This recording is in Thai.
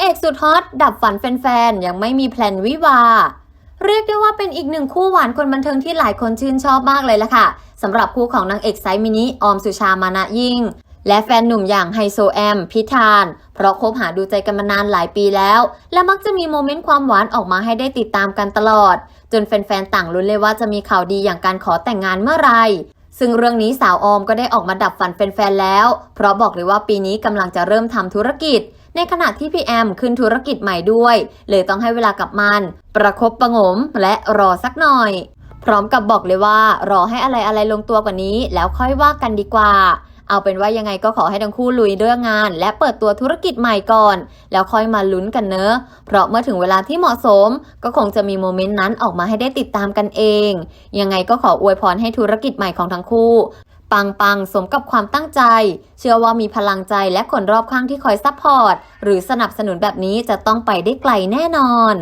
เอกสุดฮอตดับฝันแฟนๆ ยังไม่มีแพลนวิวา เรียกได้ว่าเป็นอีกหนึ่งคู่หวานคนบันเทิงที่หลายคนชื่นชอบมากเลยล่ะค่ะสำหรับคู่ของนางเอกไซมินิ ออมสุชามานะยิ่ง และแฟนหนุ่มอย่างไฮโซแอม พิธาน เพราะคบหาดูใจกันมานานหลายปีแล้ว และมักจะมีโมเมนต์ความหวานออกมาให้ได้ติดตามกันตลอด จนแฟนๆ ต่างลุ้นเลยว่าจะมีข่าวดีอย่างการขอแต่งงานเมื่อไหร่ ซึ่งเรื่องนี้สาวออมก็ได้ออกมาดับฝันแฟนๆแล้ว เพราะบอกเลยว่าปีนี้กำลังจะเริ่มทำธุรกิจ ในขณะที่พี่แอมขึ้นธุรกิจใหม่ด้วย เลยต้องให้เวลากับมัน ประคบประงมและรอสักหน่อย พร้อมกับบอกเลยว่ารอให้อะไรอะไรลงตัวกว่านี้ แล้วค่อยว่ากันดีกว่า เอาเป็นว่ายังไงก็ขอให้ทั้งคู่ลุยเรื่องงาน และเปิดตัวธุรกิจใหม่ก่อน แล้วค่อยมาลุ้นกันเนอะเพราะเมื่อถึงเวลาที่เหมาะสม ก็คงจะมีโมเมนต์นั้นออกมาให้ได้ติดตามกันเอง ยังไงก็ขออวยพรให้ธุรกิจใหม่ของทั้งคู่ปังปังๆสมกับความตั้งใจ เชื่อว่ามีพลังใจและคนรอบข้างที่คอยซัพพอร์ตหรือสนับสนุนแบบนี้จะต้องไปได้ไกลแน่นอน